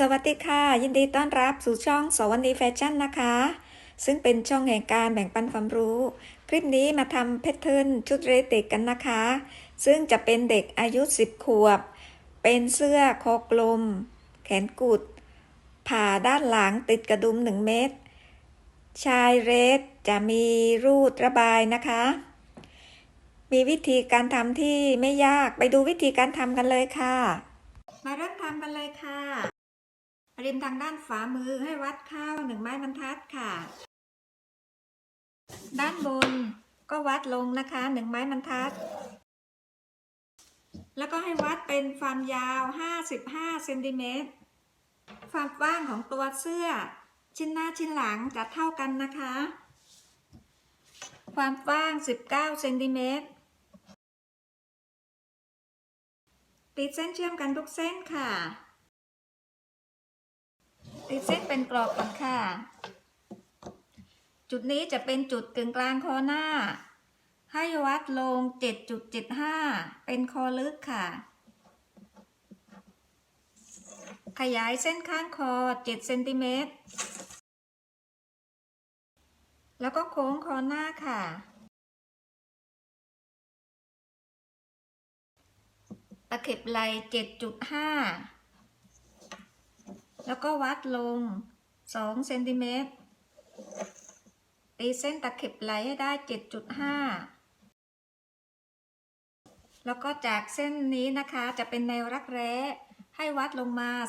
สวัสดีค่ะ ยินดีต้อนรับสู่ช่องสวัสดีแฟชั่นนะคะ ซึ่งเป็นช่องแห่งการแบ่งปันความรู้ คลิปนี้มาทำแพทเทิร์นชุดเรสเด็กกันนะคะ ซึ่งจะเป็นเด็กอายุ 10 ขวบ เป็นเสื้อคอกลม แขนกุด ผ่าด้านหลังติดกระดุม 1 เม็ดชายเรสจะมีรูดระบายนะคะ มีวิธีการทำที่ไม่ยากไปดูวิธีการทำกันเลยค่ะ มาเริ่มทำกันเลยค่ะ ริมทางด้านฝามือให้วัดข้าวหนึ่งไม้บรรทัดค่ะ ด้านบนก็วัดลงนะคะหนึ่งไม้บรรทัด แล้วก็ให้วัดเป็นความยาว 55เซนติเมตรความกว้างของตัวเสื้อ ชิ้นหน้าชิ้นหลังจะเท่ากันนะคะ ความกว้าง 19เซนติเมตรติดเส้นเชื่อมกันทุกเส้นค่ะ ติดเส้นเป็นกรอบก่อนค่ะ จุดนี้จะเป็นจุดกึ่งกลางคอหน้า ให้วัดลง 7.75 เป็นคอลึกค่ะ ขยายเส้นข้างคอ 7 เซนติเมตร แล้วก็โค้งคอหน้าค่ะตะเข็บไหล่7.5 แล้วก็วัดลง2เซนติเมตรตีเส้นตะเข็บไหลให้ได้7.5แล้วก็จากเส้นนี้นะคะจะเป็นแนวรักแร้ให้วัดลงมา 16.5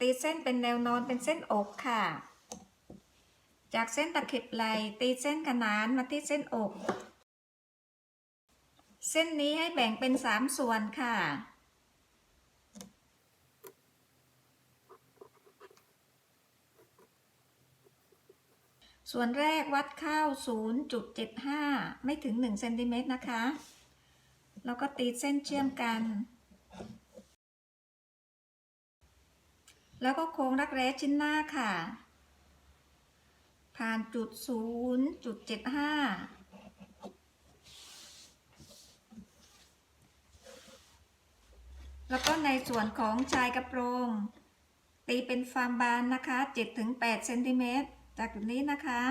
ตีเส้นเป็นแนวนอนเป็นเส้นอกค่ะ จากเส้นตะเข็บไหลตีเส้นขนานมาที่เส้นอก เส้นนี้ให้แบ่งเป็นสามส่วนค่ะ ส่วนแรกวัดเข้า0.75 ไม่ถึง1เซนติเมตรนะคะ แล้วก็ตีเส้นเชื่อมกัน แล้วก็โค้งรักแร้ชิ้นหน้าค่ะ ผ่านจุด 0.75 แล้วก็ในส่วนของชายกระโปรง ตีเป็นฟาร์มบานนะคะ7-8เซนติเมตรจากจุดนี้นะคะ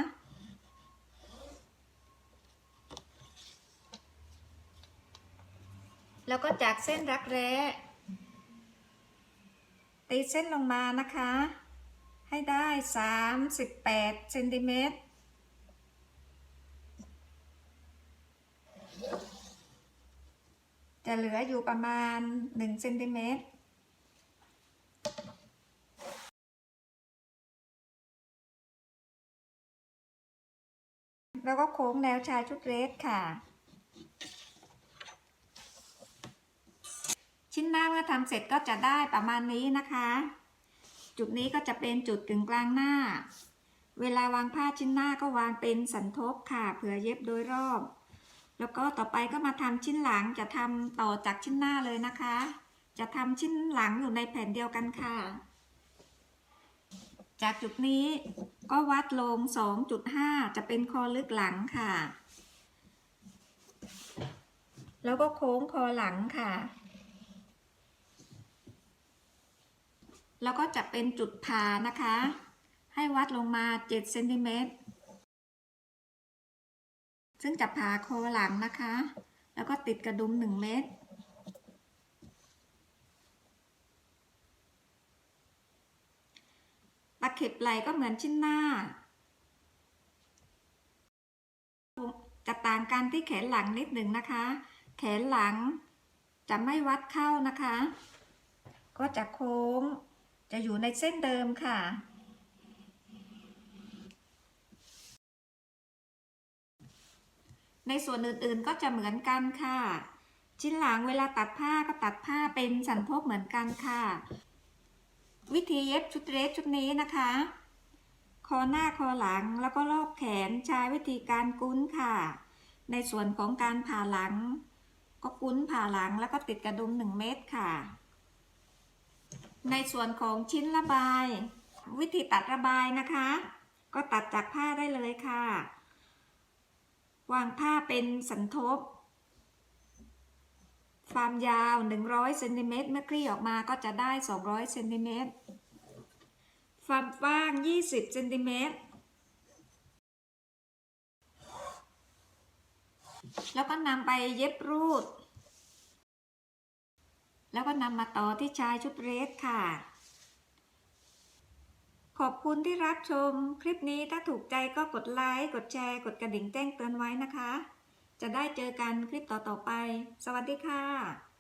แล้วก็จากเส้นรักแร้ตีเส้นลงมานะคะ ให้ได้ 38เซนติเมตร จะเหลืออยู่ประมาณ1เซนติเมตรแล้วก็โค้งแนวชายชุดเรสค่ะ ชิ้นหน้าเมื่อทำเสร็จก็จะได้ประมาณนี้นะคะ จุดนี้ก็จะเป็นจุดกึ่งกลางหน้า เวลาวางผ้าชิ้นหน้าก็วางเป็นสันทบค่ะ เผื่อเย็บโดยรอบ แล้วก็ต่อไปก็มาทำชิ้นหลังจะทำต่อจากชิ้นหน้าเลยนะคะ จะทำชิ้นหลังอยู่ในแผ่นเดียวกันค่ะ จากจุดนี้ก็วัดลง 2.5 จะเป็นคอลึกหลังค่ะ แล้วก็โค้งคอหลังค่ะ แล้วก็จะเป็นจุดผานะคะ ให้วัดลงมา 7 เซนติเมตร ซึ่งจะผ่าคอหลังนะคะ แล้วก็ติดกระดุม1เม็ดตะเข็บไหลก็เหมือนชิ้นหน้า จะต่างกันที่แขนหลังนิดหนึ่งนะคะ แขนหลังจะไม่วัดเข้านะคะ ก็จะโค้ง จะอยู่ในเส้นเดิมค่ะ ในส่วนอื่นๆก็จะเหมือนกันค่ะ ชิ้นหลังเวลาตัดผ้าก็ตัดผ้าเป็นสันทบเหมือนกันค่ะ วิธีเย็บชุดเดรสชุดนี้นะคะ คอหน้าคอหลังแล้วก็รอบแขนใช้วิธีการกุ้นค่ะ ในส่วนของการผ่าหลัง ก็กุ้นผ่าหลังแล้วก็ติดกระดุม1 เม็ดค่ะ ในส่วนของชิ้นระบาย วิธีตัดระบายนะคะ ก็ตัดจากผ้าได้เลยค่ะ วางผ้าเป็นสันทบ ความยาว 100เซนติเมตรเมื่อคลี่ออกมาก็จะได้ 200เซนติเมตรความกว้าง 20เซนติเมตรแล้วก็นำไปเย็บรูด แล้วก็นำมาต่อที่ชายชุดเรสค่ะ ขอบคุณที่รับชม คลิปนี้ถ้าถูกใจก็กดไลค์กดแชร์กดกระดิ่งแจ้งเตือนไว้นะคะ จะได้เจอกันคลิปต่อๆไป สวัสดีค่ะ